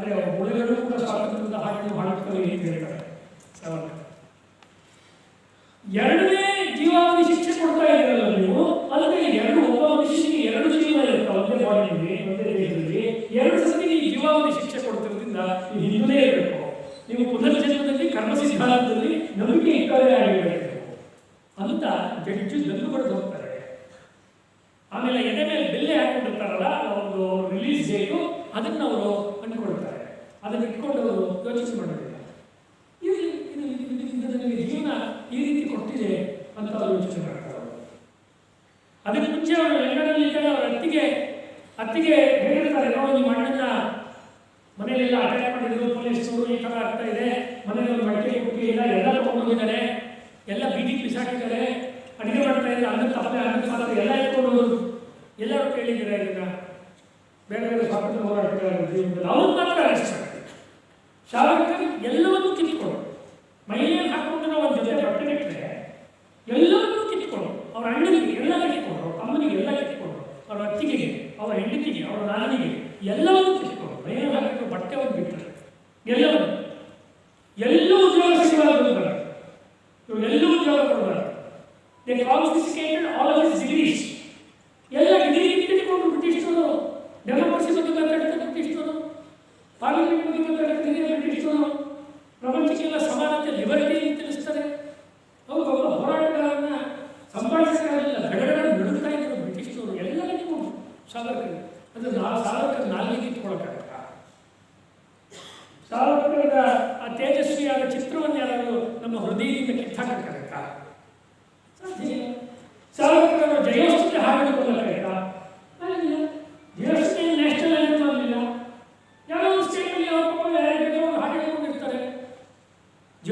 ಆದರೆ ಉಳಿಗಳು ಕೂಡ ಸ್ವಾತಂತ್ರ್ಯದ ಹಾಡನ್ನು ಹಾಡುತ್ತವೆ ಏನು ಹೇಳ್ತಾರೆ. ಎರಡನೇ ಜೀವಾವಧಿ ಶಿಕ್ಷೆ ಕೊಡ್ತಾ ಇದ್ದೀರಲ್ಲ ನೀವು? ಅಲ್ಲದೆ ಎರಡು ಒಬ್ಬ ಮನುಷ್ಯನಿಗೆ ಎರಡು ಜೀವ ಇರುತ್ತೆ ಒಂದೇ ಬಾಡಿಯಲ್ಲಿ ಒಂದೇ ಎರಡು ಸತಿ ನೀವು ಜೀವಾವಧಿ ಶಿಕ್ಷೆ ಕೊಡ್ತಿರೋದ್ರಿಂದ ನೀವು ಇರಬೇಕು. ನೀವು ಪುನರ್ಜನ್ಮದಲ್ಲಿ ಕರ್ಮ ಸಿದ್ಧಾಂತದಲ್ಲಿ ನಂಬಿಕೆ ಇಟ್ಟವರೇ ಆಗಿರಬೇಕು. ಅಂತ ಜಡ್ಜು ಗಲ್ಲು ಬರೆದು ಹೋಗ್ತಾರೆ ಆಮೇಲೆ ಎದೆ ಮೇಲೆ ಬೆಲ್ಲೆ ಹಾಕೊಂಡಿರ್ತಾರಲ್ಲ ಒಂದು ರಿಲೀಸ್ ಡೇಟು ಅದನ್ನು ಅವರು ಅಂದ್ಕೊಳ್ತಾರೆ ಅದನ್ನು ಇಟ್ಕೊಂಡು ಅವರು ಯೋಚನೆ ಮಾಡೋದಿಲ್ಲ ಇಲ್ಲಿ ಜೀವನ ಈ ರೀತಿ ಕೊಟ್ಟಿದೆ ಅಂತ ಅವರು ಯೋಚನೆ ಮಾಡ್ತಾರೆ. ಅದಕ್ಕೆ ಮುಂಚೆ ಅವರು ಎಲ್ಲರಲ್ಲಿ ಅವರ ಅತ್ತಿಗೆ ಅತ್ತಿಗೆ ಹೇಳಿರ್ತಾರೆ, ನೋಡಿ, ನಿಮ್ಮ ಅಣ್ಣನ ಮನೆಯಲ್ಲೆಲ್ಲ ಅಟ್ಯಾಕ್ ಮಾಡಿದ್ರು ಪೊಲೀಸರು ಈ ಥರ ಆಗ್ತಾ ಇದೆ. ಮನೆಯಲ್ಲಿ ಒಂದು ಮಡಿಕೆ ಕುಟ್ಟಿ ಇಲ್ಲ ಎಲ್ಲ ತಗೊಂಡೋಗಿದ್ದಾರೆ ಎಲ್ಲ ಬೀದಿಗೆ ಬಿಸಾಕಿದ್ದಾರೆ ಅಡಿಗೆ ಮಾಡ್ತಾ ಇದ್ದಾರೆ. ಅದನ್ನು ಅನ್ನ ಪಾತ್ರೆ ಎಲ್ಲ ಹೋದ್ರು. ಎಲ್ಲರೂ ಕೇಳಿದ್ದೀರಾ ಬೇರೆ ಬೇರೆ ಸ್ವಾತಂತ್ರ್ಯ ಹೋರಾಟಗಾರರ ಜೀವನದಲ್ಲಿ ಅವ್ರು ಮಾತ್ರ ಅರೆಸ್ಟ್ ಮಾಡ್ತಾರೆ. ಶಾವರ್ಕರ್ ಎಲ್ಲವನ್ನೂ ಕಿತ್ಕೊಂಡು ಮೈಯಲ್ಲಿ ಹಾಕೊಂಡು ಒಂದು ಜೊತೆ ಬಟ್ಟೆ ಬಿಟ್ಟರೆ ಎಲ್ಲವನ್ನೂ ಕಿತ್ಕೊಂಡು ಅವ್ರ ಅಣ್ಣನಿಗೆ ಎಲ್ಲ ಕಿತ್ಕೊಂಡು ಅಮ್ಮನಿಗೆ ಎಲ್ಲ ಕಿತ್ಕೊಂಡು ಅವ್ರ ಅತ್ತಿಗೆಗೆ, ಅವರ ಹೆಂಡತಿಗೆ, ಅವರ ನಾನಿಗೆ ಎಲ್ಲವನ್ನೂ ಸಾವರ್ಕರ್ದ ಆ ತೇಜಸ್ವಿಯಾದ ಚಿತ್ರವನ್ನು ಯಾರಾದರೂ ನಮ್ಮ ಹೃದಯದಿಂದ ಕಿತ್ತಾಕಕ್ಕಾಗತ್ತಾ ಸಾಧ್ಯ. ಸಾವರ್ಕರ್ ಅವರ ಜಯೋತ್ಸವ ಹಾಡಲು ಕೊಡಲಾಗತ್ತಾ ಆಗಿಲ್ಲ ಜಯೋತ್ಸವ ನ್ಯಾಷನಲ್ ಆಗಲಿಲ್ಲ ಒಂದು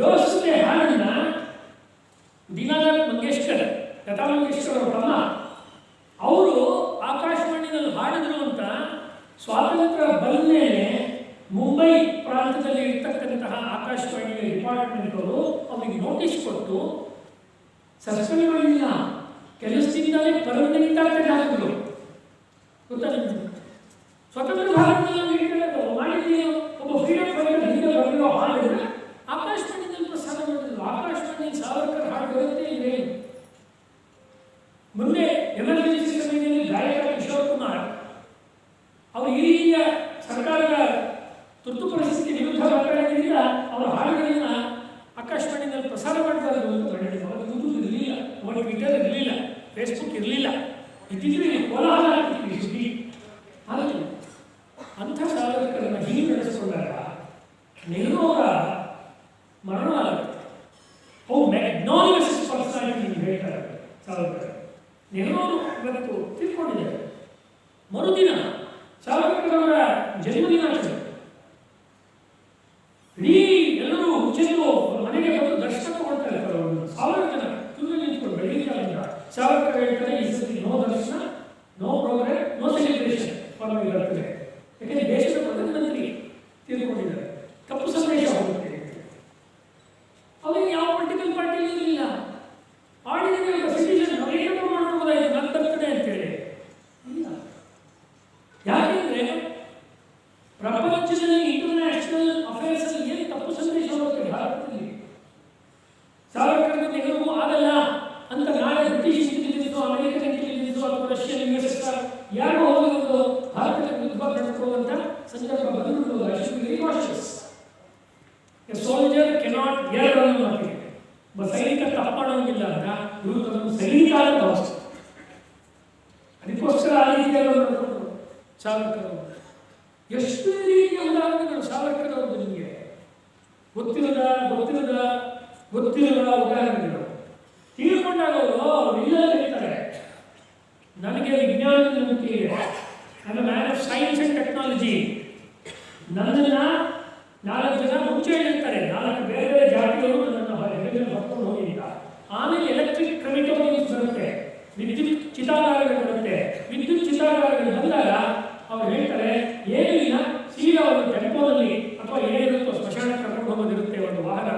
ಅವ್ರ ಹಾಡನ್ನ ಲತಾ ಮಂಗೇಶ್ಕರ್ ಅವರ ತಮ್ಮ ಅವರು ಆಕಾಶವಾಣಿನಲ್ಲಿ ಹಾಡಿದ್ರು ಅಂತ ಸ್ವಾತಂತ್ರ್ಯ ಬಂದ ಮೇಲೆ ಮುಂಬೈ ಪ್ರಾಂತದಲ್ಲಿ ಇರ್ತಕ್ಕಂತಹ ಆಕಾಶವಾಣಿಯ ಡಿಪಾರ್ಟ್ಮೆಂಟ್ ಅವರು ಅವರಿಗೆ ನೋಟಿಸ್ ಕೊಟ್ಟು ಸಸ್ಪೆಂಡ್ ಮಾಡಲಿಲ್ಲ ಕೆಲಸದಿಂದಲೇ ಪರ್ಮನೆಂಟ್ ಆಗಿ ಹಾಕಿದ್ರು ಗೊತ್ತಾ ಸ್ವತಂತ್ರ ಭಾರತದಲ್ಲಿ ಒಬ್ಬ ಫ್ರೀಡಮ್ ಫೈಟರ್ ಹಿಂದೆ ಆಕಾಶವಾಣಿಯಲ್ಲಿ ಪ್ರಸಾರ ಮಾಡಿದ್ರು ಆಕಾಶವಾಣಿ ಸಾವರ್ಕರ್ ಹಾಡು ಇಲ್ಲೇ ಮುಂದೆ ಎಮರ್ಜೆನ್ಸಿ ಸಮಯದಲ್ಲಿ ಗಾಯಕ ಕಿಶೋರ್ ಕುಮಾರ್. ಅವರು ಈ ಸರ್ಕಾರದ ತುರ್ತು ಪರಿಸ್ಥಿತಿ ವಿರುದ್ಧ ಮಾತಾಡೋದ್ರಿಂದ ಅವರ ಹಾಡುಗಳನ್ನ ಆಕಾಶವಾಣಿಯಲ್ಲಿ ಪ್ರಸಾರ ಮಾಡ್ತಾರೆ ಅಂತ ಮಾಡಿದ್ರು ಅವಾಗ ಯೂಟ್ಯೂಬ್ ಇರಲಿಲ್ಲ. ಅವರ ಟ್ವಿಟರ್ ಇರಲಿಲ್ಲ. ಫೇಸ್ಬುಕ್ ಇರಲಿಲ್ಲ. ಇದ್ದಿದ್ರೆ ಕೋಲಾಹಲ ಆದರೆ ಅಂಥ ಸಾಧಕರನ್ನು ಹೀಗೆ ನಡೆಸಿಕೊಂಡಾಗ ನೆಹರು ಅವರ ಮರಣ ಆಗುತ್ತೆ ಅವು ಮ್ಯಾಗ್ನಾನಿಮಸ್ ಪರ್ಸನಾಲಿಟಿ ನೀವು ಹೇಳ್ತಾರೆ ಸಾವರ್ಕರ್ ನೆಹರು ಅವರು ಇವತ್ತು ತಿಳ್ಕೊಂಡಿದ್ದಾರೆ ಮರುದಿನ ಸಾವರ್ಕರ್ ಅವರ ಜನ್ಮದಿನಾಚರಣೆ ಇಡೀ ಎಲ್ಲರೂ ಚೆಂದು ಮನೆಗೆ ಬಂದು ದರ್ಶನ ಕೊಡ್ತಾರೆ ಸಾವಿರ ಜನ ಕ್ಯೂ ನಿಂತ್ಕೊಂಡು ಬೆಳಿಗ್ಗೆ ಸಾವಿರ ಅದಕ್ಕೋಸ್ಕರ ನಡ್ಕೊಂಡ್ರು ಸಾವರ್ಕರ್ ಅವರು ಎಷ್ಟು ರೀತಿಯ ಉದಾಹರಣೆಗಳು ಚಾಲಕರವರು ನಿಮಗೆ. ಗೊತ್ತಿಲ್ಲದ ಗೊತ್ತಿಲ್ಲದ ಗೊತ್ತಿಲ್ಲದ ಉದಾಹರಣೆಗಳು. ತಿಳ್ಕೊಂಡಾಗ ಅವರು ಇಲ್ಲ ಹೇಳ್ತಾರೆ, ನನಗೆ ವಿಜ್ಞಾನದ ನಂಬಿಕೆ ಇದೆ. ನನ್ನ man of science and technology ನನ್ನನ್ನ ನಾಲ್ಕು ಜನ ಮುಂಚೆ ಹೇಳಿರ್ತಾರೆ ನಾಲ್ಕು ಬೇರೆ ಬೇರೆ ಜಾತಿಗಳು ನನ್ನ ಹೆಗಲಲ್ಲಿ ಹೊತ್ತು ಹೋಗಿಲ್ಲ ಆಮೇಲೆ ಎಲೆಕ್ಟ್ರಿಕ್ ಕ್ರಮಿಟೋರಿಯನ್ಸ್ ಬರುತ್ತೆ ವಿದ್ಯುತ್ ಚಿತಾಗಾರಗಳು ಬರುತ್ತೆ ವಿದ್ಯುತ್ ಚಿತಾಗಾರಗಳು ಬಂದಾಗ ಅವ್ರು ಹೇಳ್ತಾರೆ ಏನಿಲ್ಲ ಸೀದಾ ಒಂದು ಟೆಂಪೋದಲ್ಲಿ ಅಥವಾ ಏನಿರುತ್ತೋ ಸ್ಮಶಾನಕ್ಕೆ ಕರ್ಕೊಂಡು ಹೋಗೋದಿರುತ್ತೆ ಒಂದು ವಾಹನ,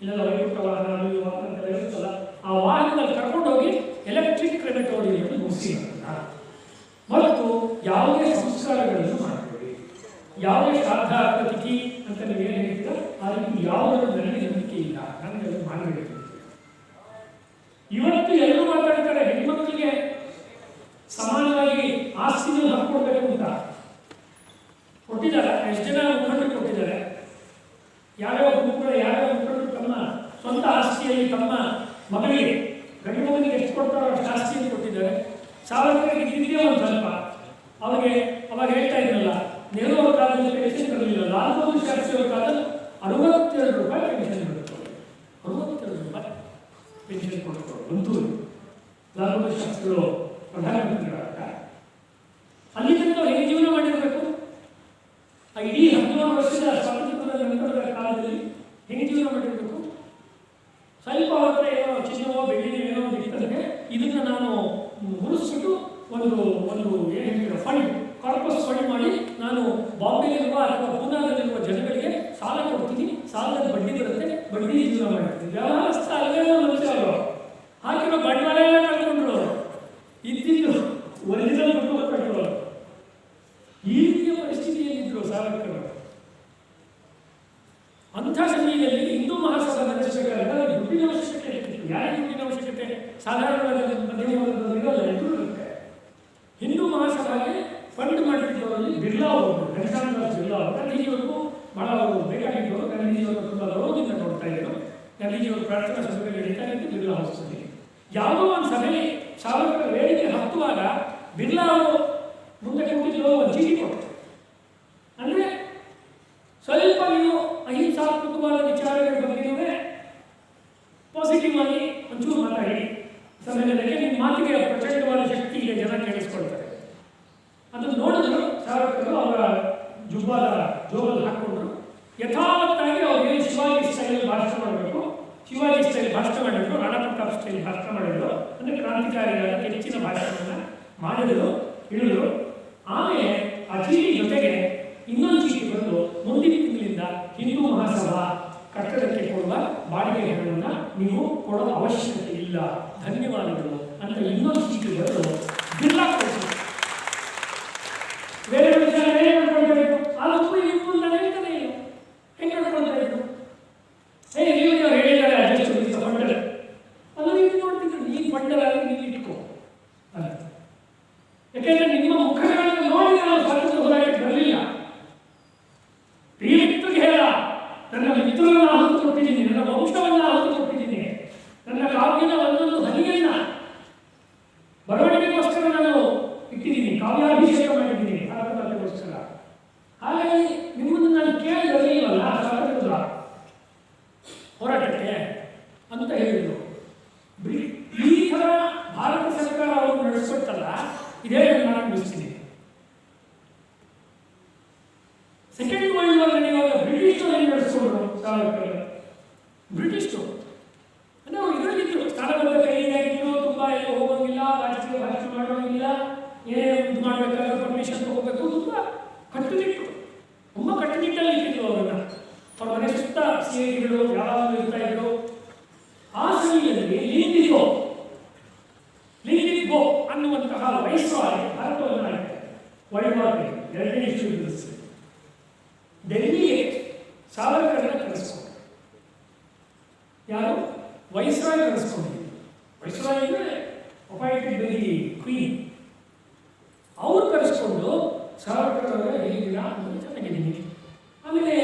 ಇಲ್ಲೆಲ್ಲ ವೈಕುಂಠ ವಾಹನ ಅಲ್ಲಿ ವಾಹನ ಅಂತೆಲ್ಲ ಇರುತ್ತಲ್ಲ, ಆ ವಾಹನದಲ್ಲಿ ಕರ್ಕೊಂಡು ಹೋಗಿ ಎಲೆಕ್ಟ್ರಿಕ್ ಕ್ರೆಮೆಟೋರಿಯಂ ಮುಗಿಸಿ ಮತ್ತು ಯಾವುದೇ ಸಂಸ್ಕಾರಗಳನ್ನು ಮಾಡಬೇಡಿ. ಯಾವುದೇ ಶ್ರಾದ್ದ ತಿಥಿ ಅಂತ ನೀವು ಏನು ಹೇಳ್ತೀರೋ? ಆ ಯಾವುದರ ನಂಬಿಕೆ ಇಲ್ಲ ನನಗೆ ಅದು ಮಾಡಬೇಕು ಇವತ್ತು ಎಲ್ಲರೂ ಮಾತಾಡ್ತಾರೆ ಹೆಣ್ಮಕ್ಳಿಗೆ ಸಮಾನವಾಗಿ ಆಸ್ತಿನ ಹಾಕೊಡ್ಬೇಕು ಅಂತ ಕೊಟ್ಟಿದ್ದಾರೆ ಎಷ್ಟು ಜನ ಮುಖಂಡರು ಕೊಟ್ಟಿದ್ದಾರೆ ಯಾವ್ಯಾವ ಗುಂಪುಗಳು ಯಾವ್ಯಾವ ಮುಖಂಡರು ತಮ್ಮ ಸ್ವಂತ ಆಸ್ತಿಯಲ್ಲಿ ತಮ್ಮ ಮಗನಿಗೆ ಎಷ್ಟು ಕೊಡ್ತಾರೋ ಅಷ್ಟು ಆಸ್ತಿಯನ್ನು ಕೊಟ್ಟಿದ್ದಾರೆ. ಸಾವರ್ಕರ್ಗೆ ಇದ್ದಿದ್ದೇ ಒಂದು ಸ್ವಲ್ಪ. ಅವಾಗ ಅವಾಗ ಹೇಳ್ತಾ ಇದ್ರಲ್ಲ, ನೆಹರು ಅವರ ಕಾಲದಲ್ಲಿ ಪೆನ್ಷನ್ ಬರಲಿಲ್ಲ ಲಾಲ್ ಬಹದ್ದೂರ್ ಶಾಸ್ತ್ರಿ ಅವರ ಕಾಲದಲ್ಲಿ ಅರವತ್ತೆರಡು ರೂಪಾಯಿ ಪೆನ್ಷನ್ ಬರುತ್ತೆ ಅರವತ್ತೆರಡು ರೂಪಾಯಿ ಪೆನ್ಷನ್ ಕೊಡ್ತಾರೆ ಒಂದೂರು ಲಾಲ್ ಬಹದ್ದೂರ್ ಶಾಸ್ತ್ರಿಗಳು ಪ್ರಧಾನಮಂತ್ರಿಗಳಾಗ ಅಲ್ಲಿ ತನಕ ಅವ್ರು ಹೇಗೆ ಜೀವನ ಮಾಡಿರಬೇಕು ಆ ಇಡೀ ಹದಿನೇಳು ವರ್ಷದ ಸ್ವಾತಂತ್ರ್ಯದ ನಂತರದ ಕಾಲದಲ್ಲಿ ಹೇಗೆ ಜೀವನ ಮಾಡಿರಬೇಕು ಸ್ವಲ್ಪ ಅವ್ರ ಹತ್ರ ಏನೋ ಚಿನ್ನವೋ ಬೆಳ್ಳಿನೋ ಏನೋ ಒಂದು ಇರ್ತಂತೆ ಇದನ್ನ ನಾನು ಉಳಿಸ್ಬಿಟ್ಟು ಒಂದು ಒಂದು ಏನು ಹೇಳ್ತೀರ ಫಂಡ್ ಕಾರ್ಪಸ್ ಫಂಡ್ ಮಾಡಿ ನಾನು ಬಾಂಬೆಯಲ್ಲಿರುವ ಅಥವಾ ಪೂನಾದಲ್ಲಿರುವ ಜನಗಳಿಗೆ ಸಾಲ ಕೊಡ್ತೀನಿ. ಸಾಲದ ಬಡ್ಡಿ ಬರುತ್ತೆ. ಬಡ್ಡಿ ಜೀವನ ಮಾಡ್ತೀನಿ. ವ್ಯವಹಾರಸ್ಥ ಅಲ್ಲೇ ಮನುಷ್ಯ ಅವರು ಹಾಕಿರೋ ಬಂಡವಾಳ ಎಲ್ಲ ಕಳ್ಕೊಂಡ್ರು ಅವರು ಇದ್ದಿದ್ದು ಒರಿಜಿನಲ್ ದುಡ್ಡು ಕಟ್ಟರು ಅವರು ಈ ರೀತಿಯ ಪರಿಸ್ಥಿತಿಯಲ್ಲಿದ್ದರು ಸಾವರ್ಕರ್ ಅವರು ಅಂಥ ಸಮಯದಲ್ಲಿ ಹಿಂದೂ ಮಹಾಸಭಾ ನಡೆಸಬೇಕಾದ್ರೆ ದುಡ್ಡಿನ ಅವಶ್ಯಕತೆ ಇರ್ತಿತ್ತು ಯಾರಿಗೆ ದುಡ್ಡಿನ ಅವಶ್ಯಕತೆ ಸಾಧಾರಣವಾದ ಮಧ್ಯಮವರ್ಗದವರು ಇರೋಲ್ಲ ಎಲ್ಲರೂ ಇರುತ್ತೆ ಹಿಂದೂ ಮಹಾಸಭಾಗೆ ಫಂಡ್ ಮಾಡ್ತಿದ್ದವರಲ್ಲಿ ಬಿರ್ಲಾ ಅವರು ಘನಶ್ಯಾಮ್ ದಾಸ್ ಬಿರ್ಲಾ ಅವರು ಗಾಂಧೀಜಿಯವ್ರಿಗೂ ಬಹಳ ಅವರು ಬೇಕಾಗಿದ್ದವರು ಗಾಂಧೀಜಿಯವರು ತುಂಬ ಗೌರವದಿಂದ ನೋಡ್ತಾ ಗಾಂಧೀಜಿಯವರು ಪ್ರಾರ್ಥನಾ ಸಭೆಗಳು ನಡೀತಾ ಯಾವ ಬಿರ್ಲಾ ಹೌಸ್ನಲ್ಲಿ. ಯಾವುದೋ ಒಂದು ಸಭೆಯಲ್ಲಿ ಸಾವರ್ಕರ್ ವೇಳೆಗೆ ಹತ್ತುವಾಗ ಬಿರ್ಲಾ ಅವರು ಮುಂದಕ್ಕೆ ಕೂತಿದ್ದು ಒಂದು ಚೀಟಿ ಕೊಟ್ಟರು. ಅಂದರೆ ಸ್ವಲ್ಪ ನೀವು ಅಹಿಂಸಾತ್ಮಕವಾದ ವಿಚಾರಗಳ ಬಗ್ಗೆ ಪಾಸಿಟಿವ್ ಆಗಿ ಒಂಚೂರು ಮಾತಾಡಿ. ಸಮಯದಲ್ಲಿ ನಿಮ್ಮ ಮಾತಿಗೆ ಪ್ರಚಂಡವಾದ ಶಕ್ತಿ ಇದೆ, ಜನ ಕೇಳಿಸ್ಕೊಳ್ತಾರೆ. ಅದನ್ನು ನೋಡಿದ್ರು ಸಾರ್ವಜನಿಕರು ಅವರ ಜುಬ್ಬಾದ ಜೋಬಲ್ಲಿ ಭಾಷಣ ಮಾಡಿದ್ರು ರಾಣಾ ಪ್ರತಾಪ್ ಸ್ಟೇಜ್ ಭಾಷಣ ಮಾಡಿದ್ರು ಅಂದರೆ ಕ್ರಾಂತಿಕಾರಿಗಳ ಹೆಚ್ಚಿನ ಭಾಷಣವನ್ನು ಮಾಡಿದ್ರು ಹೇಳಿದರು ಆಮೇಲೆ ಆ ಜೊತೆಗೆ ಇನ್ನೊಂದು ಚೀಟಿ ಬಂದು ಮುಂದಿನ ತಿಂಗಳಿಂದ ಹಿಂದೂ ಮಹಾಸಭಾ ಕಟ್ಟಡಕ್ಕೆ ಕೊಡುವ ಬಾಡಿಗೆ ಹಣವನ್ನು ನೀವು ಕೊಡೋ ಅವಶ್ಯಕತೆ ಇಲ್ಲ. ಧನ್ಯವಾದಗಳು. ಅಂತ ಇನ್ನೊಂದು ಚೀಟಿ ಬರೆದು ಬಿರ್ಲಾ ಕೊಡ್ತಾರೆ ಬೇರೆ ವಿಚಾರ ಹೇಗೆ ಮಾಡ್ಕೊಳ್ತಾ ಇದ್ರು ಅದಕ್ಕೂ ಇವತ್ತು ನಡೆಯುತ್ತಾನೆ ಇಲ್ಲ ಹೆಂಗೆ ಮಾಡ್ಕೊಳ್ತಾ ಇದ್ರು ಹೇ ನೀವು ನೀವು ಹೇಳಿದ್ದಾರೆ ಅಡ್ಜಸ್ಟ್ ವಿತ್ ಫಂಡರ್ ಅದು ನೀವು ನೋಡ್ತಿದ್ರು ಈ ಫಂಡರ್ ಆಗಿ ನೀವು ಇಟ್ಕೋ ಅಂತ ಯಾಕೆಂದ್ರೆ ನಿಮ್ಮ ಮುಖಗಳನ್ನು ನೋಡಿ ನಾವು ಸ್ವಾತಂತ್ರ್ಯ ಹೋರಾಟಕ್ಕೆ ಬರಲಿಲ್ಲ ಪ್ರಿಯಮಿತ್ರಗೆ ಹೇಳ ನನ್ನ ಮಿತ್ರವನ್ನು ಆಹುತಿ ಕೊಟ್ಟಿದ್ದೀನಿ ನನ್ನ ವಂಶವನ್ನು ಆಹುತಿ ಕೊಟ್ಟಿದ್ದೀನಿ ನನ್ನ ಕಾವ್ಯದ ಒಂದೊಂದು ಹನಿಯನ್ನ ಬರವಣಿಗೆಗೋಸ್ಕರ ನಾನು ಇಟ್ಟಿದ್ದೀನಿ. ಕಾವ್ಯಾಭಿಷೇಕ ಮಾಡಿದ್ದೀನಿ. ಭಾರತಮಾತೆಗೋಸ್ಕರ ಹಾಗಾಗಿ ನಿಮ್ಮನ್ನು ನಾನು ಕೇಳಿ ಸ್ವಾತಂತ್ರ್ಯದ ಹೋರಾಟಕ್ಕೆ ಅಂತ ಹೇಳಿದ್ರು ಬ್ರಿ- ಈ ಥರ ಭಾರತ ಸರ್ಕಾರ ಅವರು ನಡೆಸ್ಕೊಟ್ಟಲ್ಲ ಇದೇ ನಾನು ಅನಿಸ್ತೀನಿ ಸೆಕೆಂಡ್ ವರ್ಲ್ಡ್ ವಾರ್ ನಡೆಯುವಾಗ ಬ್ರಿಟಿಷರು ಏನು ನಡೆಸ್ಕೊಂಡ್ರು ಸಾವರ್ಕರ್ ಬ್ರಿಟಿಷರು ಅಂದ್ರೆ ಅವ್ರು ಇದರಲ್ಲಿದ್ರು ಸ್ಥಾನಬದ್ಧ ಕೈಗಾಗಿದ್ರು ತುಂಬ ಎಲ್ಲ ಹೋಗೋಂಗಿಲ್ಲ ರಾಜಕೀಯ ಭಾಷಣ ಮಾಡೋಂಗಿಲ್ಲ ಏನೇ ಇದು ಮಾಡಬೇಕಾದ್ರೆ ಪರ್ಮಿಷನ್ ತಗೋಬೇಕು ತುಂಬ ಕಟ್ಟುನಿಟ್ಟು. ತುಂಬ ಕಟ್ಟುನಿಟ್ಟಲ್ಲಿ ಇಟ್ಟಿದ್ರು ಅವರನ್ನ. ಅವ್ರ ಮನೆ ಸುತ್ತ ಸಿಐಡಿಗಳು ಯಾವಾಗಲೂ ಇರ್ತಾ ಇದ್ರು. ಆ ಸಮಯದಲ್ಲಿ ಲಿಂಗಿಗೋ ಲಿಂಗಿಗೋ ಅನ್ನುವಂತಹ ವೈಸ್ರಾಯ್ ಭಾರತವನ್ನು ಆಗಿದೆ ವರ್ಲ್ಡ್ ವಾರ್ ಎರಡನೇ ಡೆಲ್ಲಿಗೆ ಅವರ ಹೇಗಿದ್ದೀರಾ ಅಂತ ಚೆನ್ನಾಗಿದ್ದೀನಿ ಆಮೇಲೆ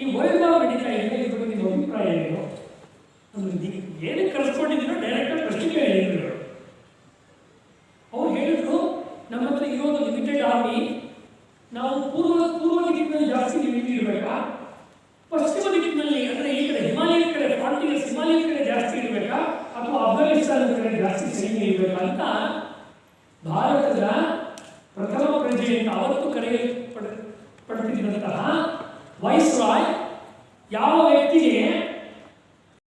ಈ ವರ್ಲ್ಡ್ ವಾರ್ ನಡೀತಾ ಇದೆ ಇದ್ರ ಬಗ್ಗೆ ನಿಮ್ಮ ಅಭಿಪ್ರಾಯ ಏನು? ಅಂದ್ರೆ ನೀವು ಏನಕ್ಕೆ ಕರೆಸ್ಕೊಂಡಿದ್ದೀರೋ ಪ್ರಶ್ನೆ ಹೇಳಿದ್ರು ಅವ್ರು ಹೇಳಿದ್ರು, ನಮ್ಮ ಹತ್ರ ಇರೋದು ಲಿಮಿಟೆಡ್ ಆರ್ಮಿ ನಾವು ಪೂರ್ವ ಪೂರ್ವ ದಿಕ್ಕಿನಲ್ಲಿ ಜಾಸ್ತಿ ಇರಬೇಕಾ? ಪಶ್ಚಿಮ ದಿಕ್ಕಿನಲ್ಲಿ ಅಂದ್ರೆ ಈ ಕಡೆ ಹಿಮಾಲಯದ ಕಡೆ ಫ್ರಾಂಟಿಯರ್ಸ್ ಹಿಮಾಲಯದ ಕಡೆ ಜಾಸ್ತಿ ಇರಬೇಕಾ? ಅಥವಾ ಅಫ್ಘಾನಿಸ್ತಾನದ ಕಡೆ ಜಾಸ್ತಿ ಸೈನ್ಯ ಇರಬೇಕಾ? ಅಂತ ಭಾರತದ ಪ್ರಥಮ ಪ್ರಜೆ ಅಂತ ಅವತ್ತು ಕರೆಯಲ್ಪಡ ಪಡ್ತಿದ್ದಂತಹ ವೈಸ್ ರಾಯ್ ಯಾವ ವ್ಯಕ್ತಿಗೆ